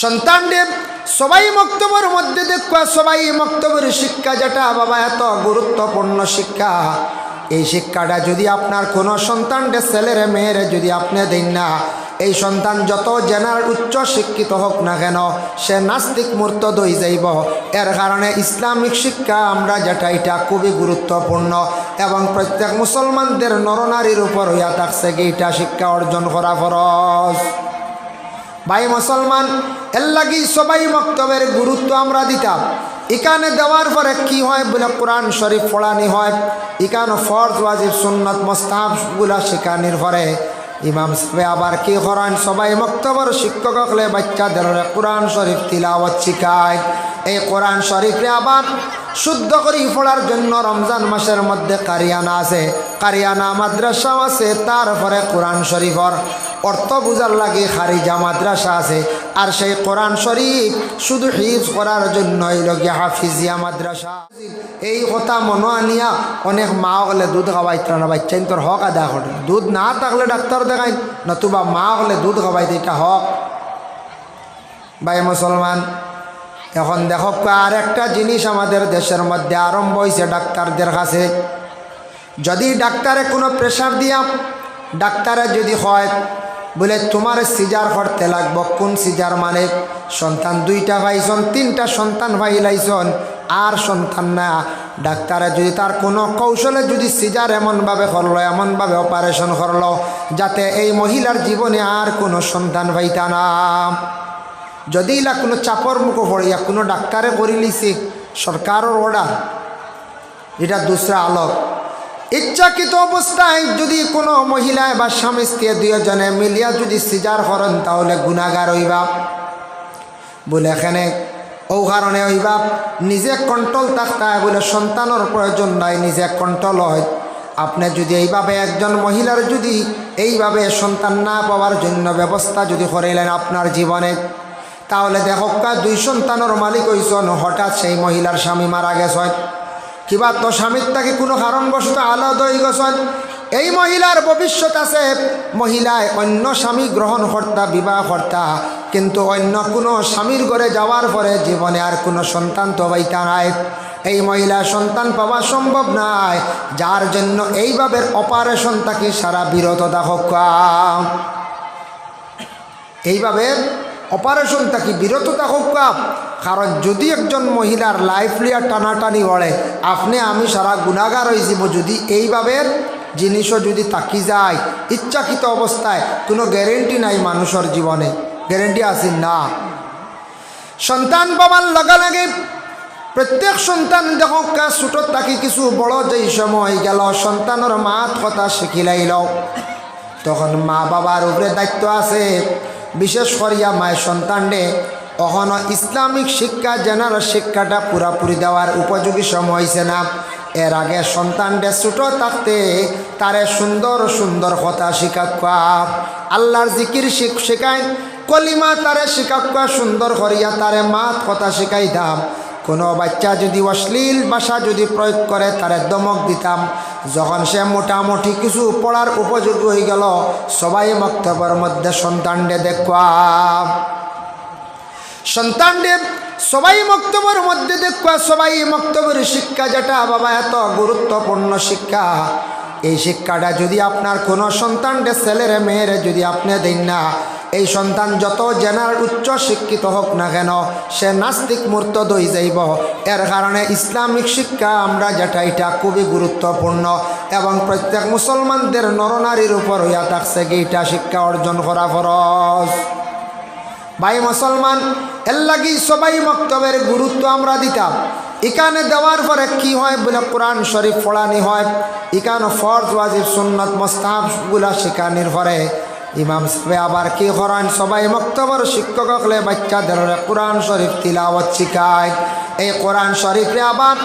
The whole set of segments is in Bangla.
সন্তানদের সবাই মক্তবের মধ্যে দেখবা সবাই মক্তবের শিক্ষা যেটা, বাবা, এত গুরুত্বপূর্ণ শিক্ষা। এই শিক্ষাটা যদি আপনার কোনো সন্তানদের ছেলেরে, মেয়েরে যদি আপনি দেন না, এই সন্তান যত জেনার উচ্চ শিক্ষিত হোক না কেন, সে নাস্তিক মূর্ত দই যাইব। এর কারণে ইসলামিক শিক্ষা আমরা যেটা, এটা খুবই গুরুত্বপূর্ণ এবং প্রত্যেক মুসলমানদের নরনারীর উপর হইয়া থাকছে এটা শিক্ষা অর্জন করা ফরজ। ভাই মুসলমান, এর লাগি সবাই মক্তবের গুরুত্ব আমরা দিতাম। এখানে দেওয়ার পরে কি হয় বলে কোরআন শরীফ পড়ানি হয়। এখানে ফরজ, ওয়াজিব, সুন্নত মোস্তাবগুলা শেখানির পরে ইমাম সাহেব আবার কি করেন? সবাই মক্তবর শিক্ষক হলে বাচ্চাদের কোরআন শরীফ তিলাওয়াত শিখায়। এই কোরআন শরীফে আবার শুদ্ধ করে পড়ার জন্য রমজান মাসের মধ্যে কারিয়ানা আছে। কারিয়ানা মাদ্রাসাও আছে, তারপরে কোরআন শরীফর অর্থ বুঝার লাগে খারিজা মাদ্রাসা আছে, আর সেই কোরআন শরীফ শুধু হিফ করার জন্যই লগিয়া হাফিজিয়া মাদ্রাসা। এই কথা মনে আনিয়া অনেক মা হলে দুধ খাওয়াইত না বাচ্চা তোর হক আদা করে দুধ না থাকলে ডাক্তার দেখাই নতুবা মা হলে দুধ খাওয়াইতে এটা হক। ভাই, মুসলমান, এখন দেখো আর একটা জিনিস আমাদের দেশের মধ্যে আরম্ভ হয়েছে ডাক্তারদের কাছে। যদি ডাক্তারে কোনো প্রেশার দিয়া, ডাক্তারে যদি হয় বলে, তোমার সিজার করতে লাগব। কোন সিজার মানে? সন্তান দুইটা ভাইছন তিনটা সন্তান ভাই লাইছন আর সন্তান না। ডাক্তারে, যদি তার কোনো কৌশলে যদি সিজার এমনভাবে করল, এমনভাবে অপারেশন করল, যাতে এই মহিলার জীবনে আর কোনো সন্তান ভাইতা না। যদি ইলা কোনো চাপর মুখ পড়িয়া কোনো ডাক্তারে করে লিছে সরকারের অর্ডার এটা দুসরা আলোক। ইচ্ছাকৃত অবস্থায় যদি কোনো মহিলায় বা স্বামী স্ত্রী দুজনে মিলিয়া যদি সিজার করেন, তাহলে গুণাগার হইবা। বলে এখানে ও কারণে হইবা, নিজে কন্ট্রোল থাকতে হয় বলে সন্তানের প্রয়োজন নাই, নিজে কন্ট্রোল হয়। আপনি যদি এইভাবে একজন মহিলার যদি এইভাবে সন্তান না পাওয়ার জন্য ব্যবস্থা যদি করিলেন আপনার জীবনে, তাহলে দেখকা দুই সন্তানের মালিক হইছন, হঠাৎ সেই মহিলার স্বামী মারা গেছেন। কিবা তো স্বামীর তাকে কোনো কারণবশত আলাদা হয়ে এই মহিলার ভবিষ্যৎ আছে মহিলায় অন্য স্বামী গ্রহণ কর্তা বিবাহ কর্তা কিন্তু অন্য কোনো স্বামীর ঘরে যাওয়ার পরে জীবনে আর কোনো সন্তান তো বাইতা নাই। এই মহিলা সন্তান পাওয়া সম্ভব নয় যার জন্য এইভাবে অপারেশন তাকে সারা বিরত দেখা এইভাবে অপারেশন থাকি বিরত থাকুক কারণ যদি একজন মহিলার লাইফ লিয়া টানাটানি হলে আপনি আমি সারা গুণাগার হয়ে যাব। যদি এইভাবে জিনিসও যদি তাকি যায়, ইচ্ছাকৃত অবস্থায় কোনো গ্যারেন্টি নাই মানুষের জীবনে। গ্যারেন্টি আছে না। সন্তান পাবার লগে প্রত্যেক সন্তান দেখক ছোটত থাকি কিছু বড় যেই সময় গেল, সন্তানের মাত কথা শিখিলাইল। তখন মা বাবার উপরে দায়িত্ব আছে। বিশেষ করিয়া মায়ের সন্তানডে অহনো ইসলামিক শিক্ষা জেনার শিক্ষাটা পুরাপুরি দেওয়ার উপযোগী সময় হয়েছে না। এর আগে সন্তানডে ছোটো থাকতে তারে সুন্দর সুন্দর কথা শিখাকুয়া আল্লাহর জিকির শিখ শেখায় কলিমা তারে শিখাকুয়া সুন্দর করিয়া তারে মাত কথা শিখাই দাম কোনো বাচ্চা যদি অশ্লীল ভাষা যদি প্রয়োগ করে, তারে দমক দিতাম। যখন সে মোটামুটি কিছু পড়ার উপযোগী হয়ে গেল, সবাই বক্তব্যের মধ্যে সন্তানডে দেখবা সন্তানডে সবাই বক্তব্যের মধ্যে দেখবা সবাই বক্তব্যের শিক্ষা যেটা, বাবা, এত গুরুত্বপূর্ণ শিক্ষা। এই শিক্ষাটা যদি আপনার কোনো সন্তানদের ছেলেরে, মেয়েরে যদি আপনি দেন না, এই সন্তান যত জেনার উচ্চ শিক্ষিত হোক না কেন, সে নাস্তিক মূর্ত দই যাইব। এর কারণে ইসলামিক শিক্ষা আমরা যেটা, এটা খুবই গুরুত্বপূর্ণ এবং প্রত্যেক মুসলমানদের নরনারীর উপর হইয়া থাকছে কি, এটা শিক্ষা অর্জন করা ফরজ। ভাই মুসলমান, এর লাগি সবাই মক্তবের গুরুত্ব আমরা দিতাম। এখানে দেওয়ার পরে কি হয় বলে কোরআন শরীফ পড়ানি হয়। এখানে ফরজ, ওয়াজিব, সুন্নত মোস্তাহাবগুলা শেখানির পরে ইমাম সাহেব আবার কি করেন? সবাই মক্তবর শিক্ষক হলে বাচ্চাদের কোরআন শরীফ তিলাওয়াত শিখায়। এই কোরআন শরীফে আবার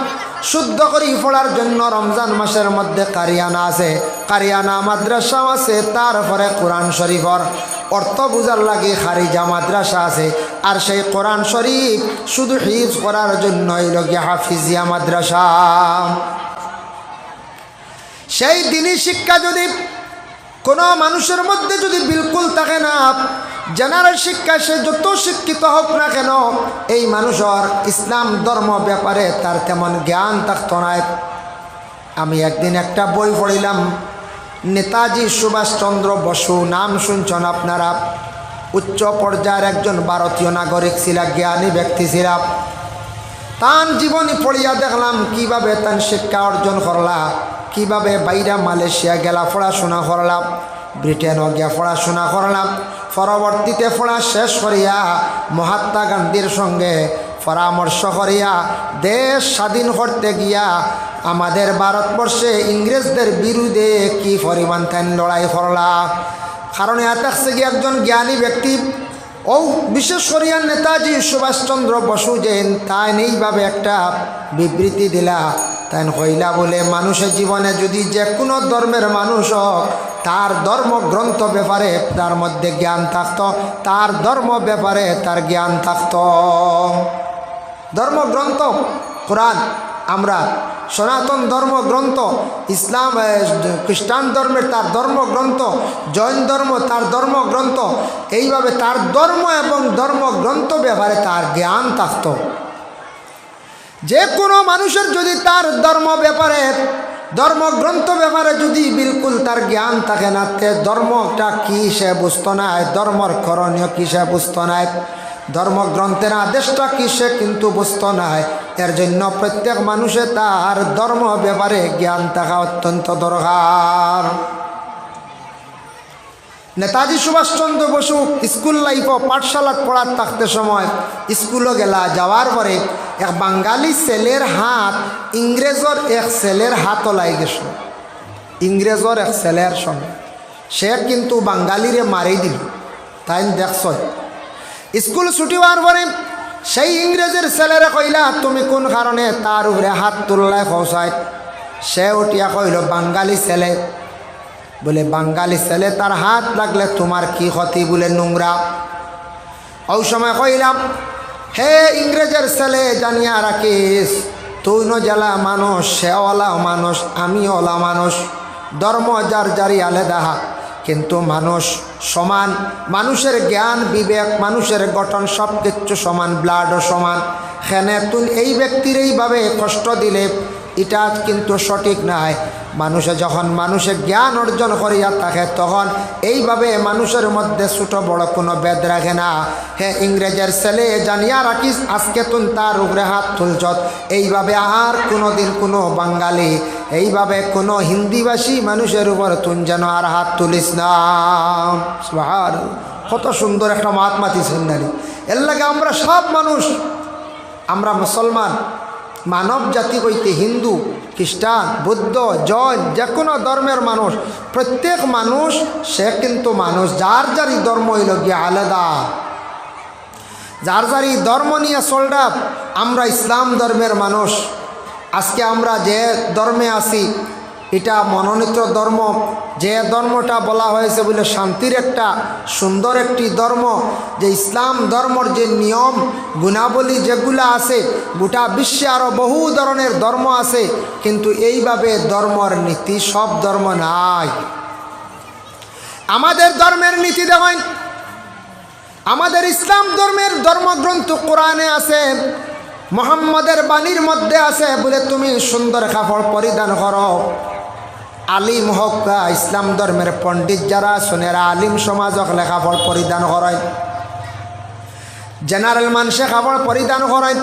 শুদ্ধ করে পড়ার জন্য রমজান মাসের মধ্যে কারিয়ানা আছে। কারিয়ানা মাদ্রাসাও আছে, তারপরে কোরআন শরীফর অর্থ বুঝার লাগে খারিজা মাদ্রাসা আছে। আর সেই কোরআন শরীফ শুধু হিফ করার জন্যই লগিয়া হাফিজিয়া মাদ্রাসা। সেই দিনই শিক্ষা যদি কোনো মানুষের মধ্যে যদি বিলকুল থাকে না জেনারেল শিক্ষা, সে যত শিক্ষিত হোক না কেন, এই মানুষের ইসলাম ধর্ম ব্যাপারে তার তেমন জ্ঞান থাকতো না। আমি একদিন একটা বই পড়িলাম, নেতাজি সুভাষচন্দ্র বসু, নাম শুনছেন আপনারা? উচ্চ পর্যায়ের একজন ভারতীয় নাগরিক ছিল, জ্ঞানী ব্যক্তি ছিল। তান জীবনী পড়িয়া দেখলাম, কীভাবে তান শিক্ষা অর্জন করলা, কীভাবে বাইরা মালয়েশিয়া গেলা পড়াশোনা করলাম ব্রিটেনও গিয়া পড়াশোনা করলাম পরবর্তীতে পড়া শেষ করিয়া মহাত্মা গান্ধীর সঙ্গে পরামর্শ করিয়া দেশ স্বাধীন করতে গিয়া আমাদের ভারতবর্ষে ইংরেজদের বিরুদ্ধে কি পরিমাণ তাই লড়াই করলা? কারণ এত কি একজন জ্ঞানী ব্যক্তি। ও বিশেষ করিয়া নেতাজি সুভাষচন্দ্র বসু যেন তাই এইভাবে একটা বিবৃতি দিলা। তাই হইলা বলে মানুষের জীবনে যদি যে কোনো ধর্মের মানুষ হোক তার ধর্মগ্রন্থ ব্যাপারে তার মধ্যে জ্ঞান থাকতো, তার ধর্ম ব্যাপারে তার জ্ঞান থাকতো। ধর্মগ্রন্থ কোরআন, আমরা সনাতন ধর্মগ্রন্থ ইসলাম খ্রিস্টান ধর্মের তার ধর্মগ্রন্থ জৈন ধর্ম তার ধর্মগ্রন্থ এইভাবে তার ধর্ম এবং ধর্মগ্রন্থ ব্যাপারে তার জ্ঞান থাকত। যে কোনো মানুষের যদি তার ধর্ম ব্যাপারে ধর্মগ্রন্থ ব্যাপারে যদি বিলকুল তার জ্ঞান থাকে না, তে ধর্মটা কী সে বুঝতো না, ধর্মর করণীয় কী সে বুঝতো না, ধর্মগ্রন্থের আদেশটা কি সে কিন্তু বুঝতো না। এর জন্য প্রত্যেক মানুষে তার ধর্ম ব্যাপারে জ্ঞান থাকা অত্যন্ত দরকার। নেতাজি সুভাষচন্দ্র বসু স্কুল লাইফ পাঠশালাত পড়ার থাকতে সময় স্কুলও গেলা যাওয়ার পরে এক বাঙালি ছেলের হাত ইংরেজর এক ছেলের হাত লাই গেছিল ইংরেজর এক ছেলের সঙ্গে। সে কিন্তু বাঙালিরে মারি দিল। তাই দেখছ, স্কুল ছুটি হওয়ার পরে সেই ইংরেজের ছেলেরে কইলা, তুমি কোন কারণে তার উপরে হাত তুললাই খসায় সে উঠিয়া কইল, বাঙালি ছেলে বলে, বাঙালি ছেলে, তার হাত লাগলে তোমার কি ক্ষতি? বলে নোংরা। ওই সময় কইলাম, হে ইংরেজের ছেলে, জানিয়া রাখিস, তুই জেলা মানুষ, সে ওলা মানুষ, আমি ওলা মানুষ। ধর্ম যার যারি আলাদা, কিন্তু মানুষ সমান। মানুষের জ্ঞান বিবেক, মানুষের গঠন সব কিছু সমান ব্লাডও সমান। সেনে তুই এই ব্যক্তির এইভাবে কষ্ট দিলে এটা কিন্তু সঠিক নয়। মানুষে যখন মানুষে জ্ঞান অর্জন করিয়া থাকে, তখন এইভাবে মানুষের মধ্যে ছোট বড় কোনো বেদ রাখে না। হে ইংরেজের ছেলে, জানিয়া রাখিস, আজকে তুন তার উপরে হাত তুলছত। এইভাবে আর কোনো দিন কোনো বাঙালি, এইভাবে কোনো হিন্দিভাষী মানুষের উপর তুন যেন আর হাত তুলিস না। কত সুন্দর একটা মহাত্মা তিসন্দারি এর লাগে আমরা সব মানুষ, আমরা মুসলমান। মানব জাতি হইতে হিন্দু, খ্রিস্টান, বৌদ্ধ, জৈন যে কোনো ধর্মের মানুষ, প্রত্যেক মানুষ, সে কিন্তু মানুষ, যার যারই ধর্ম হইল গিয়ে আলাদা। যার যারই ধর্ম নিয়ে সোল্ডাপ আমরা ইসলাম ধর্মের মানুষ। আজকে আমরা যে ধর্মে আছি এটা মনোনীত ধর্ম। যে ধর্মটা বলা হয়েছে বলে শান্তির একটা সুন্দর একটি ধর্ম, যে ইসলাম ধর্মর যে নিয়ম, গুণাবলী যেগুলো আছে, গোটা বিশ্বে আরও বহু ধরনের ধর্ম আছে, কিন্তু এইভাবে ধর্মর নীতি সব ধর্ম নাই। আমাদের ধর্মের নীতি দেখেন, আমাদের ইসলাম ধর্মের ধর্মগ্রন্থ কোরআনে আছে, মোহাম্মদের বাণীর মধ্যে আছে বলে তুমি সুন্দর কাপড় পরিধান করো। আলিম হোক ইসলাম ধর্মের পণ্ডিত যারা শোনেরা আলিম সমাজক লেখাপড় পরিধান করেন জেনারেল মানুষে কাপড় পরিধান করেন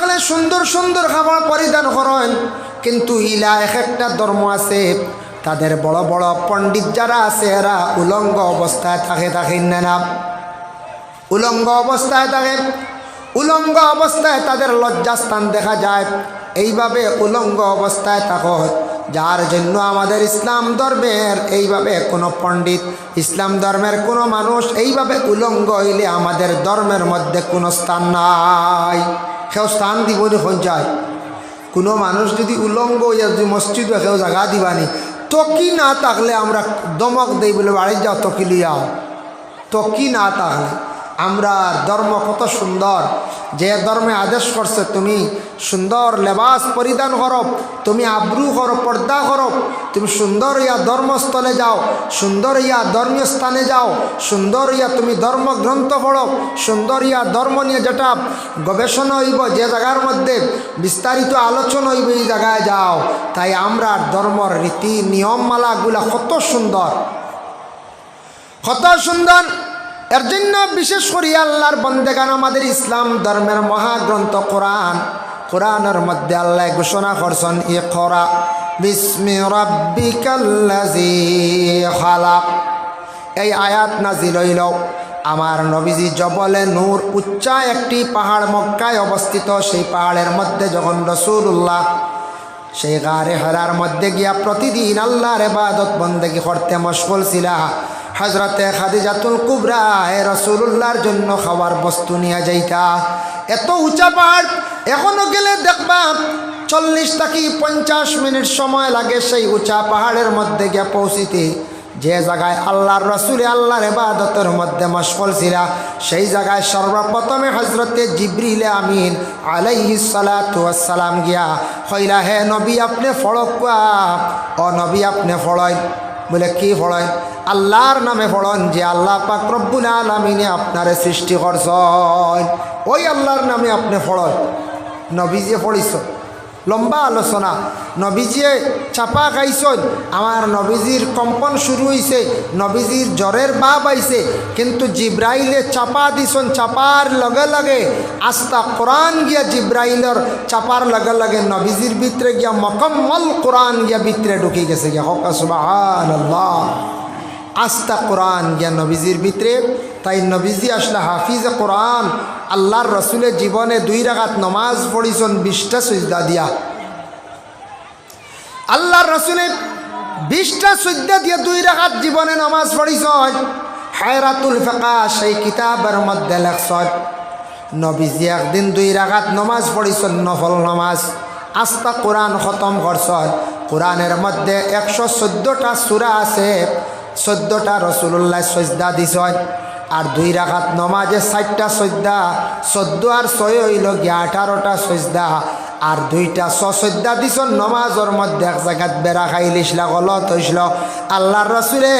হলে সুন্দর সুন্দর কাপড় পরিধান করেন কিন্তু ইলা এক একটা ধর্ম আছে। তাদের বড় বড় পণ্ডিত যারা আছে, এরা উলঙ্গ অবস্থায় থাকে থাকেন না? উলঙ্গ অবস্থায় থাকে। উলঙ্গ অবস্থায় তাদের লজ্জাস্থান দেখা যায়। এইভাবে উলঙ্গ অবস্থায় থাকো যার জন্য আমাদের ইসলাম ধর্মের এইভাবে কোনো পণ্ডিত, ইসলাম ধর্মের কোনো মানুষ এইভাবে উলঙ্গ হইলে আমাদের ধর্মের মধ্যে কোনো স্থান নাই। সেও স্থান দিব যখন যায় কোনো মানুষ যদি উলঙ্গ হইয়া যদি মসজিদ কেউ জায়গা দিবানি তকি না থাকলে আমরা দমক দেই বলে বাড়ি যাও তকি লিয়াও তকি না তাহলে আমরা ধর্ম কত সুন্দর। যে ধর্মে আদেশ করছে, তুমি সুন্দর লেবাস পরিধান করো, তুমি আব্রু করো, পর্দা করো, তুমি সুন্দর ইয়া ধর্মস্থলে যাও, সুন্দর ইয়া ধর্মীয় স্থানে যাও, সুন্দর ইয়া তুমি ধর্মগ্রন্থ পড়ো, সুন্দর ইয়া ধর্ম নিয়ে যেটা গবেষণা হইব, যে জায়গার মধ্যে বিস্তারিত আলোচনা হইব, এই জায়গায় যাও। তাই আমরা ধর্মর রীতি নিয়মমালাগুলা কত সুন্দর। কত সুন্দর এর জন্য বিশেষ করে আল্লাহর বন্দেগান আমাদের ইসলাম ধর্মের মহাগ্রন্থ কোরআন। কোরআনের মধ্যে আল্লাহ ঘোষণা করছেন ই খরা খালাক। এই আয়াত নাজিল হইল আমার নবীজি জবলে নূর উচ্চা একটি পাহাড় মক্কায় অবস্থিত। সেই পাহাড়ের মধ্যে যখন রসুল্লাহ সেই গারে হেরার মধ্যে গিয়া প্রতিদিন আল্লাহর এবাদত বন্দেগি করতে মশগুল ছিলা হজরতে খাদিজাতুল কুবরা এ রসুল্লাহর জন্য খাবার বস্তু নিয়ে যাইতা। এত উঁচা পাহাড়, এখনও গেলে দেখবা চল্লিশ থাকি পঞ্চাশ মিনিট সময় লাগে সেই উঁচা পাহাড়ের মধ্যে গিয়ে পৌঁছিতে। যে জায়গায় আল্লাহর রসুলে আল্লাহর এবাদতের মধ্যে মশফল ছিলা, সেই জায়গায় সর্বপ্রথমে হজরতে জিবরিলে আমিন আলাইহি সালাম গিয়া হইলা হে নবী, আপনি ফড়ক ও নবী, আপনি ফড়য় বলে, কি ফড়ায় আল্লাহর নামে ফড়ন যে আল্লাহ পাক রব্বুল আলমিনে আপনারে সৃষ্টি করছেন। ওই আল্লাহর নামে আপনি ফড়ন নবী যে ফড়িছ লম্বা আলোচনা। নবীজিয়ে চাপা খাইছন। আমার নবীজির কম্পন শুরু হয়েছে নবীজির জ্বরের বাপ আইছে। কিন্তু জিব্রাইলে চাপা দিছন চাপার লগে লগে আস্তা কোরআন গিয়া জিব্রাইলের চাপার লগে লগে নবীজির ভিতরে গিয়া মকম্মল কোরআন গিয়া ভিতরে ঢুকে গেছে গিয়া। হক আস্তা কোরআন গিয়া নবীজির ভিতরে। তাই নবীজি আসলে হাফিজ কোরআন, আল্লাহর রসুলের জীবনে দুই রাগাত নমাজ পড়িছন, বিশটা সুজদা দিয়া। আল্লাহর রসুলে বিশটা সুজদা দিয়ে দুই রাগাত জীবনে নমাজ পড়িছন। হায়রাতুল ফেকা, সেই কিতাবের মধ্যে লেখছন, নবীজি একদিন দুই রাগাত নমাজ পড়িছন, নফল নমাজ। আস্তা কোরআন খতম করছন। কোরআনের মধ্যে একশো চোদ্দোটা সুরা আছে। চোদ্দোটা রসুল্লাহ সজদা দিছয় আর দুই রাখাত নমাজে ষাটটা সজ্দা চোদ্দ আর ছয় হইল গিয়া আঠারোটা সজদা আর দুইটা সসজ্দা দিছ নমাজর মধ্যে এক জায়গাত বেড়া খাইলিসলা গলত হইসল। আল্লাহর রসুলে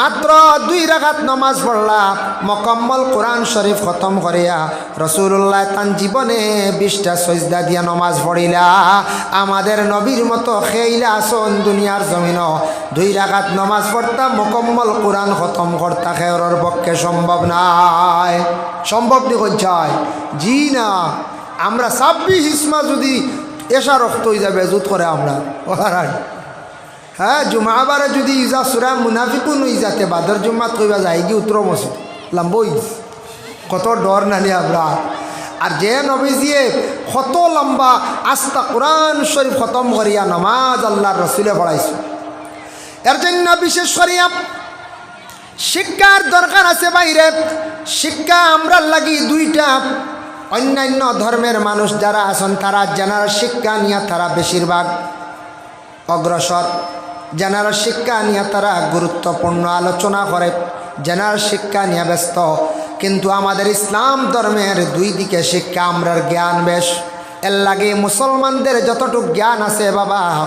মাত্র দুই রাখাত নমাজ পড়লা, মকম্মল কোরআন শরীফ খতম করিয়া রসুল্লাহ তান জীবনে বিশটা সজদা দিয়া নমাজ পড়িলা। আমাদের নবীর মতো খেইলা আসন দুনিয়ার জমিন দুই রাখাত নমাজ পড়তা মকম্মল কোরআন খতম করতা খেয়রের পক্ষে সম্ভব নাই। সম্ভব নি কইছায় জি না। আমরা ছাব্বিশ ইসমা যদি এসা রক্ত হয়ে যাবে জুত করে আমরা। হ্যাঁ জুমাবারে যদি ইজা সুরা মুনাফিকুন ইজাতে বাদর জুম্মাত কইবা যায় কি উত্তর মসজিদ? লাম্বই। কত ডর নানি আমরা। আর যে নবীজিয়ে কত লম্বা আস্তা কোরআন শরীফ খতম করিয়া নামাজ আল্লাহর রসুলে পড়াইছে। এর জন্য বিশেষ করিয়া শিক্ষার দরকার আছে বাইরে। শিক্ষা আমরা লাগি দুইটা। অন্যান্য ধর্মের মানুষ যারা আছেন, তারা জেনারেল শিক্ষা নিয়ে তারা বেশিরভাগ অগ্রসর। জেনারেল শিক্ষা নিয়ে তারা গুরুত্বপূর্ণ আলোচনা করে। জেনারেল শিক্ষা নিয়ে ব্যস্ত। কিন্তু আমাদের ইসলাম ধর্মের দুই দিকে শিক্ষা আমরার জ্ঞান বেশ। এর লাগে মুসলমানদের যতটুক জ্ঞান আছে, বাবা।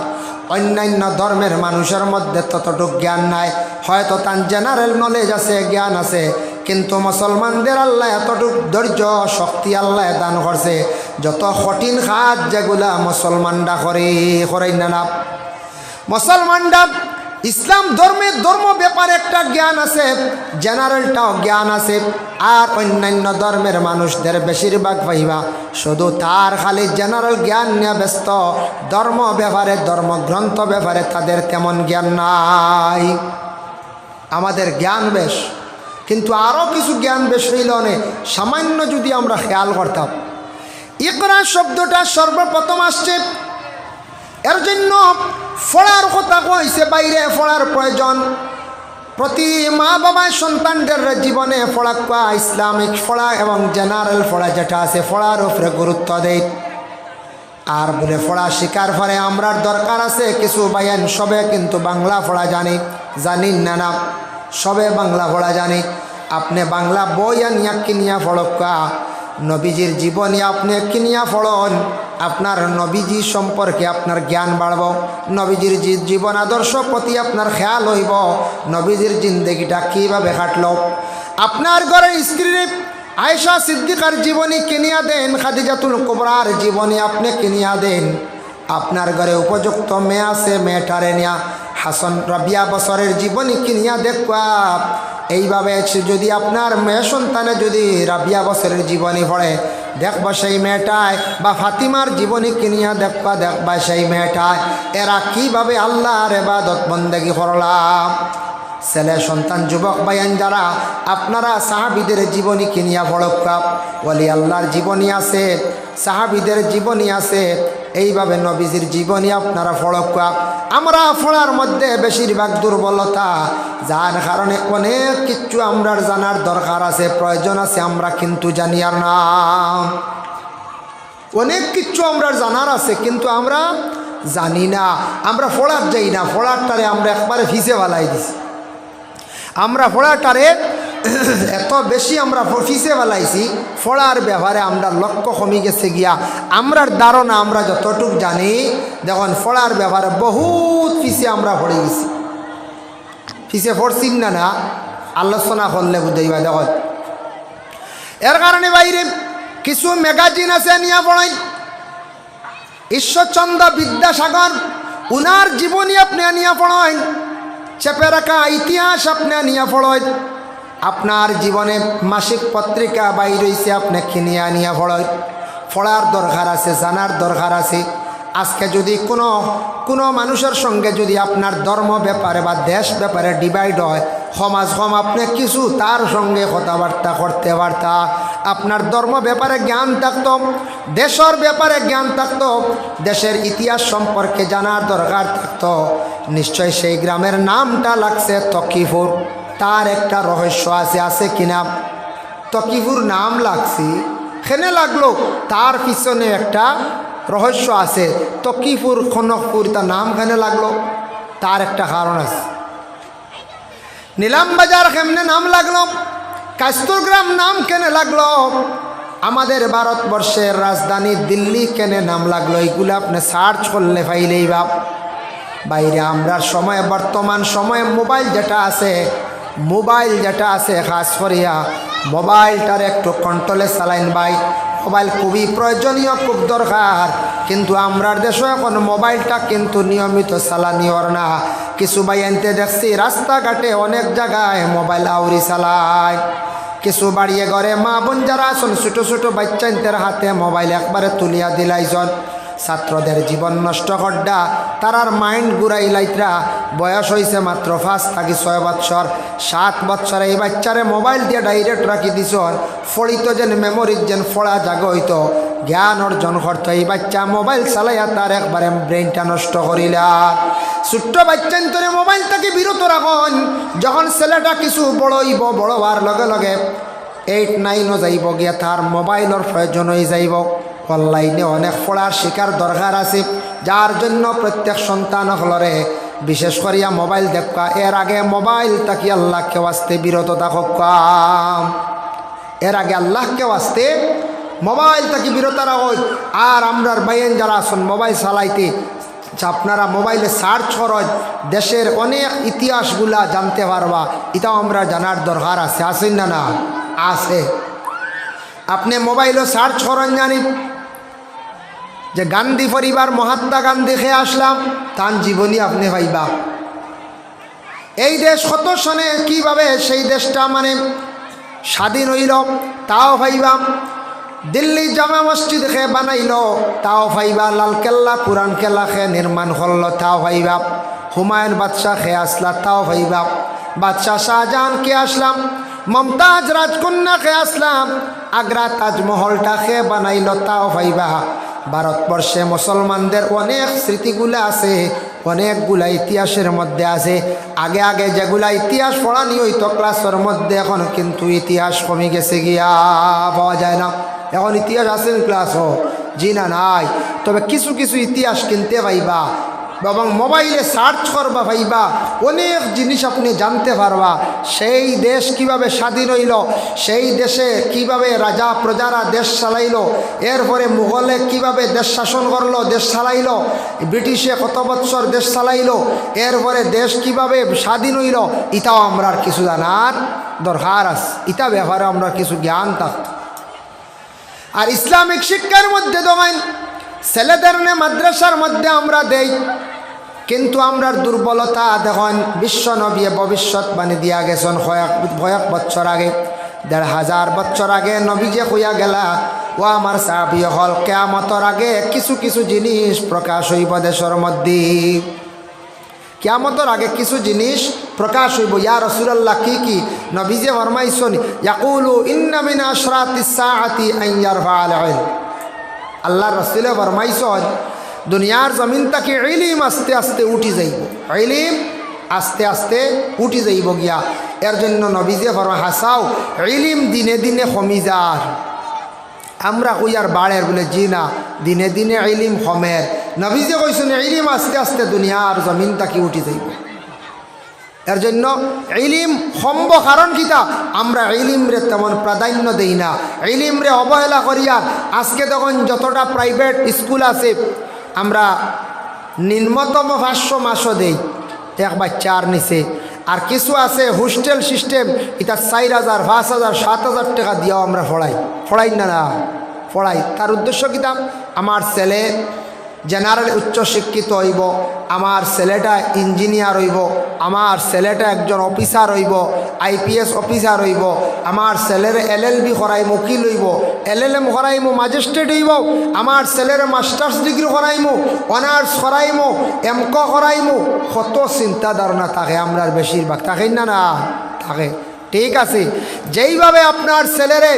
অন্যান্য ধর্মের মানুষের মধ্যে ততটুক জ্ঞান নাই। হয়তো তার জেনারেল নলেজ আছে, জ্ঞান আছে, কিন্তু মুসলমানদের আল্লাহ এতটুক ধৈর্য, শক্তি আল্লাহ দান করছে। যত কঠিন কাজ যেগুলা মুসলমানরা করে, করেন না। মুসলমানরা ইসলাম ধর্মের ধর্ম ব্যাপারে একটা জ্ঞান আছে জেনারেলটাও জ্ঞান আছে, আর অন্যান্য ধর্মের মানুষদের বেশিরভাগ পাইবা শুধু তার খালি জেনারেল জ্ঞান নিয়ে ব্যস্ত, ধর্ম ব্যাপারে, ধর্মগ্রন্থ ব্যাপারে তাদের তেমন জ্ঞান নাই। আমাদের জ্ঞান বেশ, কিন্তু আরও কিছু জ্ঞান বেশ হইল অনেক সামান্য যদি আমরা খেয়াল করতাম। ইকরা শব্দটা সর্বপ্রথম আসছে এর জন্য ফড়ার কথা কইছে বাইরে ফড়ার প্রয়োজন। প্রতি মা বাবার সন্তানদের জীবনে ফড়াক্কা ইসলামিক ফড়া এবং জেনারেল ফড়া যেটা আছে ফড়ার উপরে গুরুত্ব দেয়। আর বলে ফড়া শিকার ফলে আমরার দরকার আছে কিছু বাইন সবে কিন্তু বাংলা ফড়া জানি জানি না না, সবে বাংলা ফড়া জানি। আপনি বাংলা বই আনিয়া কিনিয়া ফড়কা নবীজির জীবনী আপনি কিনিয়া ফড়ন আপনার নবীজি সম্পর্কে আপনার জ্ঞান বাড়ব, নবীজির জীবন আদর্শ প্রতি আপনার খেয়াল হইব, নবীজির জিন্দগিটা কীভাবে কাটল? আপনার ঘরের স্ত্রী আয়েশা সিদ্দিকার জীবনী কিনিয়া দেন, খাদিজাতুল কুবরার জীবনী আপনি কিনিয়া দেন। আপনার ঘরে উপযুক্ত মেয়ে আছে, মেয়েটারে নিয়া হাসন রবিয়া বছরের জীবনী কিনিয়া দেখবা এইভাবে যদি আপনার মেয়ে সন্তানে যদি রাবিয়া বছরের জীবনী পড়ে, দেখবা সেই মেয়েটায়, বা ফাতিমার জীবনী কিনিয়া দেখবা দেখবা সেই মেয়েটায়, এরা কীভাবে আল্লাহর এবাদত বন্দেগি করলাম? ছেলে, সন্তান, যুবক বাইন যারা, আপনারা সাহাবিদের জীবনী কিনিয়া ভড়কা বলি আল্লাহর জীবনী আছে, সাহাবিদের জীবনী আছে, এইভাবে নবীজির জীবনী আপনারা ফড়কা আমরা ফড়ার মধ্যে বেশিরভাগ দুর্বলতা, যার কারণে অনেক কিছু আমরা জানার দরকার আছে, প্রয়োজন আছে, আমরা কিন্তু জানি আর না। অনেক কিছু আমরা জানার আছে, কিন্তু আমরা জানি না, আমরা ফোড়ার যাই না, ফোড়ারটারে আমরা একবারে ফিসে বালাই দিছি। আমরা ফোড়াটারে এত বেশি আমরা ফিসে বেলাইছি ফোড়ার ব্যবহারে আমরা লক্ষ্য কমে গেছে গিয়া। আমরার ধারণা আমরা যতটুক জানি, দেখুন, ফোড়ার ব্যবহারে বহুত ফিসে আমরা পড়ে গেছি। ফিসে পড়ছি না না, আলোচনা করলে বুঝাইবা দেখুন। এর কারণে বাইরে কিছু ম্যাগাজিন আছে নিয়ে পড়াই ঈশ্বরচন্দ্র বিদ্যাসাগর, উনার জীবনী আপনি নিয়ে পড়াই চেপে রাখা ইতিহাস আপনি নিয়ে পড়েন আপনার জীবনে মাসিক পত্রিকা বাইর হয়েছে আপনি কিনিয়া নিয়ে পড়েন পড়ার দরকার আছে, জানার দরকার আছে। আজকে যদি কোনো কোনো মানুষের সঙ্গে যদি আপনার ধর্ম ব্যাপারে বা দেশ ব্যাপারে ডিভাইড হয়, সমাজ কম আপনি কিছু তার সঙ্গে কথাবার্তা করতে পারতা। আপনার ধর্ম ব্যাপারে জ্ঞান থাকত, দেশের ব্যাপারে জ্ঞান থাকত, দেশের ইতিহাস সম্পর্কে জানার দরকার থাকতো। নিশ্চয় সেই গ্রামের নামটা লাগছে তকিপুর তার একটা রহস্য আছে আছে কিনা? তকিপুর নাম লাগছি, খেনে লাগল, তার পিছনে একটা রহস্য আছে। তকিপুর খনকপুর, তার নাম কেন লাগল, তার একটা কারণ আছে। নিলাম বাজার কেমনে নাম লাগল? কাস্তরগ্রাম নাম কেনে লাগল? আমাদের ভারতবর্ষের রাজধানী দিল্লি কেনে নাম লাগল? এইগুলো আপনি সার্চ করলে পাইলেই বাপ। বাইরে আমরা সময় বর্তমান সময়ে মোবাইল যেটা আছে, মোবাইল যেটা আছে খাস করিয়া মোবাইলটার একটু কন্ট্রোলে চালাইন ভাই। মোবাইল খুবই প্রয়োজনীয়, খুব দরকার। কিন্তু আমরার দেশে এখন মোবাইলটা কিন্তু নিয়মিত চালানিওর না। কিছু ভাই আনতে দেখছি, রাস্তাঘাটে অনেক জায়গায় মোবাইল আউরি চালায়। কিছু বাড়িয়ে ঘরে মা বোন যারা আছেন, ছোটো ছোটো বাচ্চাদের হাতে মোবাইল একবারে তুলিয়া দিলাইছন ছাত্রদের জীবন নষ্ট করডা তারার মাইন্ড ঘুরাই লাইতরা। বয়স হয়েছে মাত্র পাঁচ, থাকি ছয় বৎসর। সাত বৎসরে এই বাচ্চারে মোবাইল দিয়ে ডাইরেক্ট রাখি দিছ ফড়িত যেন মেমোরির যেন ফড়া জাগ হইতো। জ্ঞান অর্জন করতো এই বাচ্চা। মোবাইল চালাইয়া তার একবারে ব্রেনটা নষ্ট করিলা। ছোট্ট বাচ্চা তোরে মোবাইল থেকে বিরত রাখন। যখন ছেলেটা কিছু বড় হইব বড় হওয়ার লগে লগে এইট নাইনও যাইব গিয়া তার মোবাইলের প্রয়োজন হয়ে যাইব। অনলাইনে অনেক পড়ার শিকার দরকার আছে। যার জন্য প্রত্যেক সন্তান হলরে, বিশেষ করিয়া মোবাইল দেখা এর আগে মোবাইল তাকি আল্লাহকে আসতে বিরত থাকক এর আগে আল্লাহকে আসতে মোবাইল তাকি বিরত রাখো আর আমরার বাইন যারা আসুন মোবাইল চালাইতে আপনারা মোবাইলে সার্চ করেন, দেশের অনেক ইতিহাসগুলা জানতে পারবা। এটাও আমরা জানার দরকার আছে আছেন না না? আছে। আপনি মোবাইলও সার্চ করেন জানি। যে গান্ধী পরিবার মহাত্মা গান্ধী খেয়ে আসলাম, তার জীবনী আপনি পাইবা। এই দেশ কত সনে, কীভাবে সেই দেশটা মানে স্বাধীন হইল, তাও পাইবা। দিল্লি জামা মসজিদ খে বানাইল, তাও পাইবা। লালকেল্লা পুরান কেল্লা খে নির্মাণ করল, তাও ভাইবা হুমায়ুন বাদশাহ খে আসলা, তাও ভাইবা বাদশাহ শাহজাহান কে আসলাম, মমতাজ রাজকন্যা খে আসলাম। আগ্রা তাজমহলটা খে বানাইল, তাও পাইবা। ভারতবর্ষে মুসলমানদের অনেক স্মৃতিগুলো আছে, অনেকগুলা ইতিহাসের মধ্যে আছে। আগে আগে যেগুলা ইতিহাস পড়ানি হইতো, ক্লাসের মধ্যে এখন কিন্তু ইতিহাস কমে গেছে গিয়া, পাওয়া যায় না। এখন ইতিহাস আছে ক্লাস হোক জি না নাই। তবে কিছু কিছু ইতিহাস কিনতে পাইবা। এবং মোবাইলে সার্চ করবা ভাইবা, অনেক জিনিস আপনি জানতে পারবা। সেই দেশ কীভাবে স্বাধীন হইল, সেই দেশে কীভাবে রাজা প্রজারা দেশ চালাইল, এরপরে মুঘলে কীভাবে দেশ শাসন করল, দেশ চালাইল, ব্রিটিশে কত বৎসর দেশ চালাইল, এরপরে দেশ কীভাবে স্বাধীন হইল ইটাও আমরা কিছু জানার দরকার আছে। ইটা ব্যাপারে আমরা কিছু জ্ঞান থাকত। আর ইসলামিক শিক্ষার মধ্যে দোকান ছেলেদের মাদ্রাসার মধ্যে আমরা দেই, কিন্তু আমরার দুর্বলতা দেখুন, বিশ্ব নবী ভবিষ্যৎবাণী দিয়া গেছেন কয়েক বছর আগে, দেড় হাজার বছর আগে নবী যে কইয়া গেলা, ও আমার সাহাবি হল কেয়ামতর আগে কিছু কিছু জিনিস প্রকাশ হইব দেশের মধ্যে। কেয়ামতর আগে কিছু জিনিস প্রকাশ হইব। ইয়া রসুলাল্লাহ, কি কি? নবীজে ফরমাইছন, ইয়াকুলু ইন্নামিন আশরাতি সাআতি আন ইয়ারফাআল ইলম আল্লাহ রসুলে ফরমাইছন দুনিয়ার জমিন তাকে ইলিম আস্তে আস্তে উঠি যাইব। ইলিম আস্তে আস্তে উঠি যাইব গিয়া। এর জন্য নবীজে ফরমা হাসাও ইলিম দিনে দিনে কমি যার। আমরা কইয়ার বাড়ের বলে জি না, দিনে দিনে ইলিম কমের নবীজে কইছেন, ইলিম আস্তে আস্তে দুনিয়ার জমিন তাকে উঠি যাইব। এর জন্য ইলিম সম্ভ কারণ কিতা আমরা ইলিমরে তেমন প্রাধান্য দেই না। ইলিমরে অবহেলা করিয়া আজকে তখন যতটা প্রাইভেট স্কুল আছে, আমরা নিম্নতম পাঁচশো মাসও দেই, এক বাচ্চার নিচে। আর কিছু আছে হোস্টেল সিস্টেম এটা চার হাজার, পাঁচ হাজার, সাত হাজার টাকা দিয়েও আমরা ফড়াই ফড়াই না না, পড়াই। তার উদ্দেশ্য কিতাম আমার ছেলে জেনারেল উচ্চশিক্ষিত হইব, আমার ছেলেটা ইঞ্জিনিয়ার হইব, আমার ছেলেটা একজন অফিসার হইব, আইপিএস অফিসার হইব, আমার ছেলের এল এল বি করাইমু উকিল হইব এল এল এম করাইমু ম্যাজিস্ট্রেট হইব, আমার ছেলের মাস্টার্স ডিগ্রি করাইমু অনার্স করাইমু এমক করাইমু কত চিন্তা ধারণা থাকে, আমরার বেশিরভাগ। থাকেন না না? থাকে। ঠিক আছে। যেইভাবে আপনার ছেলেরে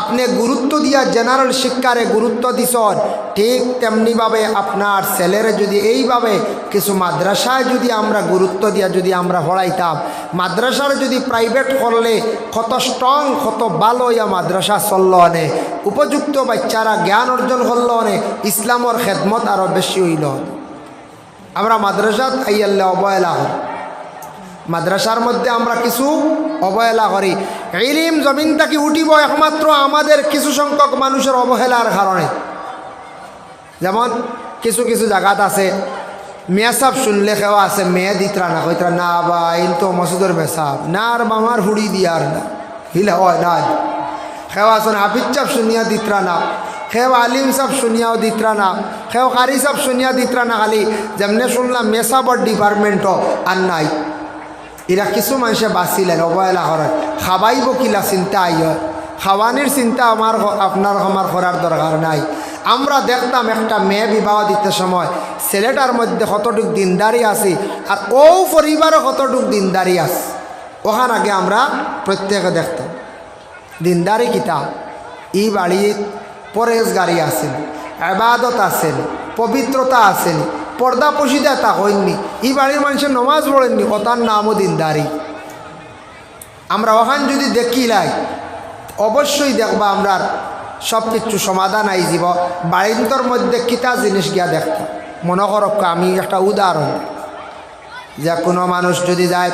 আপনি গুরুত্ব দিয়া জেনারেল শিক্ষারে গুরুত্ব দিছন ঠিক তেমনিভাবে আপনার ছেলেরে যদি এইভাবে কিছু মাদ্রাসায় যদি আমরা গুরুত্ব দিয়া যদি আমরা পড়াইতাম, মাদ্রাসার যদি প্রাইভেট করলে কত স্ট্রং কত ভালো ইয়া মাদ্রাসা চলল অনে উপযুক্ত বাচ্চারা জ্ঞান অর্জন করল অনে ইসলামর খেদমত আরও বেশি হইল। আমরা মাদ্রাসাত আইয়াল্লে অবহেলা হয় মাদ্রাসার মধ্যে আমরা কিছু অবহেলা করি। ইলিম জমিন থাকি উঠিব একমাত্র আমাদের কিছু সংখ্যক মানুষের অবহেলার কারণে। যেমন কিছু কিছু জায়গাত আছে, মেয়া সাপ শুনলে খেওয়া আছে, মেয়ে দিতরা না, কইতরা, না বা ইন তো মসুদের মেসাব না আর মামার হুড়ি দিয়ার না। হিলে হয় না। খেওয়া আসন হাফিজ চাপ শুনিয়া দিতরা না। খেও আলিম সাহ শুনিয়াও দিতরা না। খেও কারি সাহ শুনিয়া দিতরা না খালি। যেমনে শুনলাম মেসাবর ডিপার্টমেন্টও আর নাই। এরা কিছু মানুষে বাঁচিলেন অবহেলা করেন খাবাইব কিলা চিন্তা আই হয় খাওয়ানির চিন্তা আমার আপনার আমার করার দরকার নাই। আমরা দেখতাম একটা মেয়ে বিবাহ দিতে সময় ছেলেটার মধ্যে কতটুক দিনদারি আছে আর ও পরিবারও কতটুক দিনদারি আছে। ওখান আগে আমরা প্রত্যেকে দেখতাম। দিনদারি কিতা ই বাড়ির পরেজগারি আছেন আবাদত আছেন পবিত্রতা আছেন পর্দা পশিদা তা হয়নি। এই বাড়ির মানুষের নমাজ পড়েননি, ও ওতার নামও দিনদারি। আমরা ওখান যদি দেখিলাই, অবশ্যই দেখবা আমরা সব কিছু সমাধান আই যাব বাড়িন্তর মধ্যে কিতা জিনিস গিয়া দেখতাম। মনে করক আমি একটা উদাহরণ। যে কোনো মানুষ যদি যায়,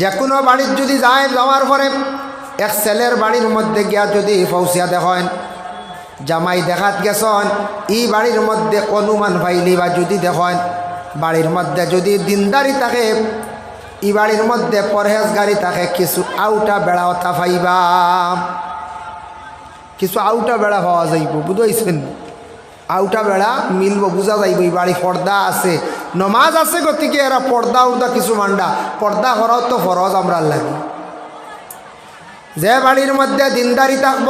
যে কোনো বাড়ির যদি যায়, যাওয়ার পরে এক ছেলের বাড়ির মধ্যে গিয়া যদি পৌঁছিয়া দেখেন জামাই দেখাত গেছন এই বাড়ির মধ্যে অনুমান পাইলি বা যদি দেখেন, বাড়ির মধ্যে যদি দিনদারি থাকে, ই বাড়ির মধ্যে পরহেজগারি থাকে, কিছু আউটা বেড়া অথা পাইবা কিছু আউটা বেড়া হওয়া যাইব, বুঝাইছেন? আউটা বেড়া মিলব, বুঝা যাইব এই বাড়ি পর্দা আছে। নমাজ আছে গতিকে এরা পর্দা উর্দা কিছু মান্ডা, পর্দা করাও তো ফরজ আমরা লাগে। যে বাড়ির মধ্যে দিনদারি থাকব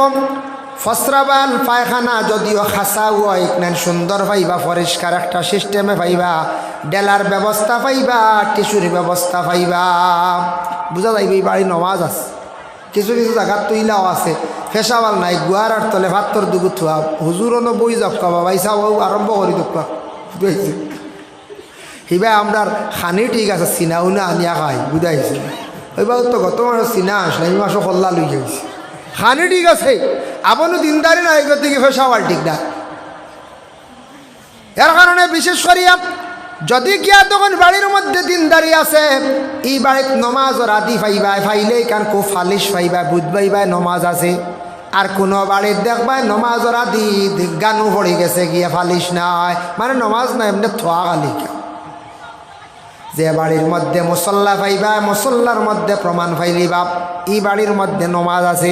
ফসরাবাল পায়খানা যদিও খাসা হয়, নেন সুন্দর পাইবা পরিষ্কার একটা সিস্টেমে পাইবা ডেলার ব্যবস্থা পাইবা টিসুর ব্যবস্থা পাইবা বুঝা যাইব এই বাড়ি নমাজ আছে। কিছু কিছু জায়গার তুইলাও আছে। ফেসাবাল নাই গুয়ার আর তলে ভাত্তর দুগু থুয়া। হুজুরও বই যাক বাবা ইসা ও আরম্ভ করি বুঝাইছে? সিবা আমরার খানি ঠিক আছে চিনাও না আনিয়া খাই, বুঝাইছে? ওইবার তো গত মাসে চিনা আসলে এই মাসও কল্লা লই যাইছে খানি ঠিক আছে আপনও দিনদারি নাই গতিকে ফেসাওয়াল ঠিক না। এর কারণে বিশেষ করিয়া, যদি গিয়া তখন বাড়ির মধ্যে দিনদারি আছে, এই বাড়িত নমাজর আদি ফাইবাই ফাইলেই কান কো ফালিশ ফাইবাই বুধবাইবাই নমাজ আছে। আর কোনো বাড়ির দেখবাই নমাজর আদি গানু পড়ে গেছে, গিয়া ফালিশ নাই। মানে নমাজ নাই এমনি থোয়া গালি কেউ যে বাড়ির মধ্যে মুসল্লা পাইবা, মুসল্লার মধ্যে প্রমাণ পাইলিবা এই বাড়ির মধ্যে নমাজ আছে।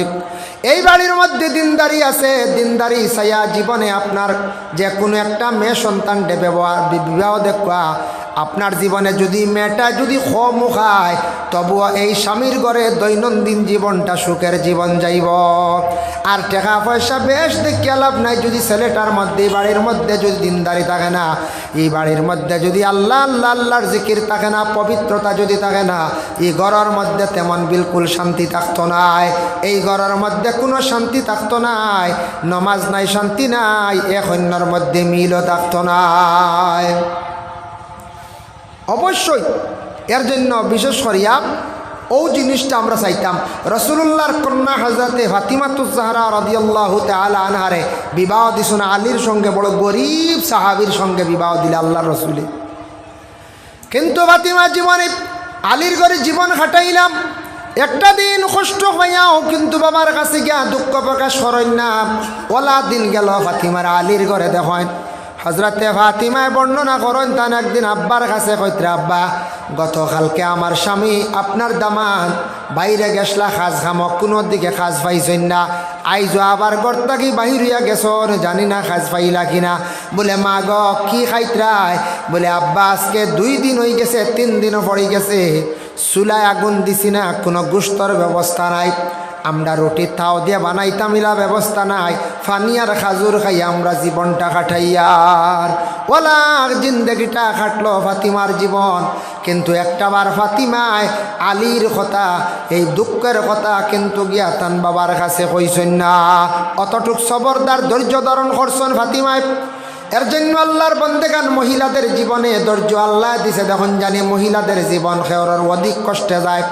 এই বাড়ির মধ্যে দিনদারি আছে, দিনদারি সায়া জীবনে আপনার যে কোনো একটা মেয়ে সন্তানকে ব্যবহার বিবাহ দেখা আপনার জীবনে যদি মেয়েটা যদি খ মুখায় তবুও এই স্বামীর ঘরে দৈনন্দিন জীবনটা সুখের জীবন যাইব। আর টাকা পয়সা বেশ দেখিয়া লাভ নাই, যদি ছেলেটার মধ্যে বাড়ির মধ্যে যদি দিনদারি থাকে না, এই বাড়ির মধ্যে যদি আল্লাহ আল্লাহ, আল্লাহর জিকির থাকে না, পবিত্রতা যদি থাকে না, এই ঘরের মধ্যে তেমন বিলকুল শান্তি থাকতো নাই। এই ঘরের মধ্যে কোনো শান্তি থাকতো নাই, নমাজ নাই, শান্তি নাই এক অন্যর মধ্যে মিলও থাকতো নাই। অবশ্যই এর জন্য বিশেষ করিয়া ও জিনিসটা আমরা চাইতাম। রসুল্লাহর কন্যা হাজরাতে ফাতিমাতুজাহরা রদিয়াল্লাহ তালা আনহারে বিবাহ দিছুন আলীর সঙ্গে, বড় গরিব সাহাবির সঙ্গে বিবাহ দিলে আল্লাহ রসুলে। কিন্তু ফাতিমা জীবনে আলীর ঘরে জীবন খাটাইলাম। একটা দিন কষ্ট হইয়াও কিন্তু বাবার কাছে গিয়া দুঃখ প্রকাশ করেন না। ওলা দিন গেল ফাতিমার আলীর ঘরে দেখেন। হজরতে ফাতিমায় বর্ণনা করেন, তান একদিন আব্বার কাছে কইত্রে, আব্বা, গতকালকে আমার স্বামী আপনার দামান বাইরে গেছলা খাজ খামক কোনো দিকে খাজ পাইছেন না। আইজ আবার গর্তা কি বাহির হইয়া গেছ জানি না খাজ পাইলা কিনা। বলে, মা গ, কি খাইত্রায়? বলে, আব্বা, আজকে দুই দিন হয়ে গেছে, তিন দিনও পড়ে গেছে। চুলায় আগুন দিছি না, কোনো গুস্তর ব্যবস্থা নাই। আমরা রুটি তাও দিয়ে বানাইতাম, ইলা ব্যবস্থা নাই। ফানিয়ার খাজুর খাই আমরা জীবনটা কাটাইয়ার ওলার জিন্দগিটা কাটলো ফাতিমার জীবন। কিন্তু একটাবার ফাতিমায় আলীর কথা, এই দুঃখের কথা কিন্তু গিয়া তান বাবার কাছে কইছেন না। অতটুক সবরদার ধৈর্য ধারণ করছেন ফাতিমায়। এর জন্য আল্লাহর বন্দেগান মহিলাদের জীবনে ধৈর্য আল্লাহ দিছে। দেখুন জানি মহিলাদের জীবন খেয়রের অধিক কষ্টে যায়।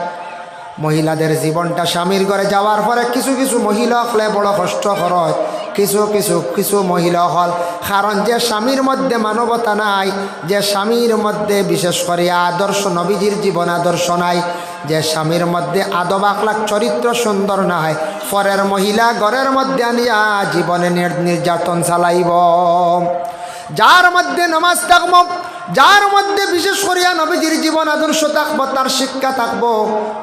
মহিলাদের জীবনটা স্বামীর ঘরে যাওয়ার পরে কিছু কিছু মহিলা হলে বড় কষ্ট হয়। কিছু কিছু কিছু মহিলা হল। কারণ যে স্বামীর মধ্যে মানবতা নাই, যে স্বামীর মধ্যে বিশেষ করে আদর্শ নবীজির জীবন আদর্শ নাই, যে স্বামীর মধ্যে আদব আখলাক চরিত্র সুন্দর নাই, পরের মহিলা ঘরের মধ্যে আনিয়া জীবনে নির- নির্যাতন চালাইব। যার মধ্যে নমাজ থাকব যার মধ্যে বিশেষ করিয়া নবীজির জীবন আদর্শ থাকব, তার শিক্ষা থাকব,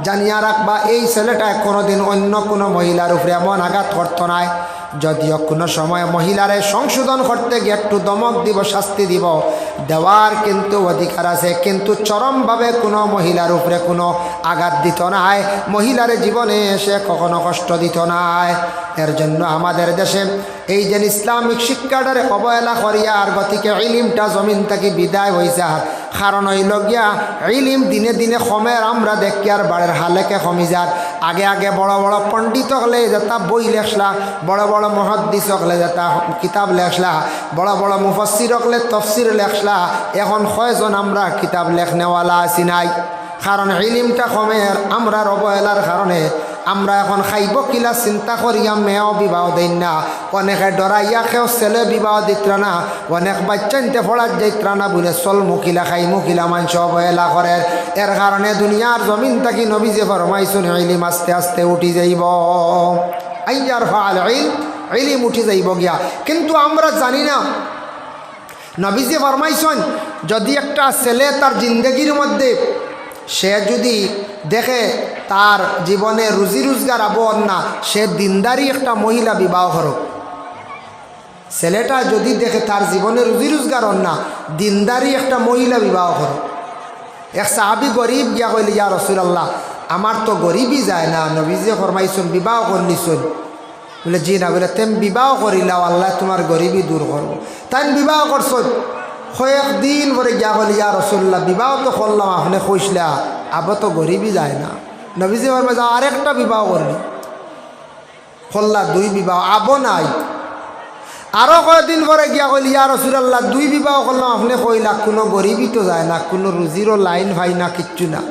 জানিয়া রাখবা, এই ছেলেটা কোনোদিন অন্য কোনো মহিলার উপরে এমন আঘাত করতো নাই। যদিও কোনো সময় মহিলারে সংশোধন করতে গিয়ে একটু দমক দিব, শাস্তি দিব, দেওয়ার কিন্তু অধিকার আছে। কিন্তু চরমভাবে কোনো মহিলার উপরে কোনো আঘাত দিত নাই। মহিলার জীবনে সে কখনো কষ্ট দিত নাই। এর জন্য আমাদের দেশে এই যে ইসলামিক শিক্ষাটারে অবহেলা করিয়া আর গতিকে ইলিমটা জমিন থেকে বিদায় হয়েছে আর। কারণ হইল গিয়া, ইলিম দিনে দিনে কমের আমরা দেখি আর বাড়ির হালেকে কমি যার আগে আগে বড় বড় পণ্ডিত হলে যেটা বই লেখলা, বড় বড় মহাদ্দিস হলে যেটা কিতাব লেখলা, বড় বড় মুফসির হলে তফসির লেখলা, এখন কয়জন আমরা কিতাব লেখনেওয়ালা আছি নাই? কারণ ইলিমটা কমের আমরার অবহেলার কারণে আমরা এখন খাইব কিলা চিন্তা করিয়া মেয়েও বিবাহ দেন না। অনেকে ডরাইয়া খেও ছেলে বিবাহ দিত্রা না। অনেক বাচ্চা নিতে ফড়ার যাইত্রা না বলে, চল মুখিলা খাই মুখিলা মানুষ অবহেলা করে এর কারণে দুনিয়ার জমিন থাকি নবী যে ফরমাইছুন ইলিম আস্তে আস্তে উঠি যাইব। আইয়ার ফাল, ইল, ইলিম উঠি যাইব গিয়া। কিন্তু আমরা জানি না। নবীজি ফরমাইছেন, যদি একটা ছেলে তার জিন্দগির মধ্যে সে যদি দেখে তার জীবনে রুজি রোজগার আবর না সে দিনদারি একটা মহিলা বিবাহ করুক ছেলেটা যদি দেখে তার জীবনে রুজি রোজগার না, দিনদারি একটা মহিলা বিবাহ করুক এক সাহাবি গরিব গিয়া কইলে, ইয়া রসুলাল্লাহ, আমার তো গরিবই যায় না, নবীজে ফরমাইছুন বিবাহ করলিছুন। বলে, জি না। বলে, তেম বিবাহ করিলাও, আল্লাহ তোমার গরিবই দূর করব তাই বিবাহ করছ কয়েক দিন পরে গিয়া বলি ইয়া রসুল্লাহ বিবাহ তো করলাম, আপনি কইসলা আবার তো গরিবই যায় না। নবীজি ফরমাই মাঝে আরেকটা বিবাহ করলি ফল্লা দুই বিবাহ। আবো নাই। আরও কয়েকদিন পরে গিয়া কইলি, ইয়া রসুলাল্লাহ, দুই বিবাহ করলাম। আপনি কইলা, কোনো গরিবই তো যায় না, কোনো রুজিরও লাইন ভাই না, কিচ্ছু না।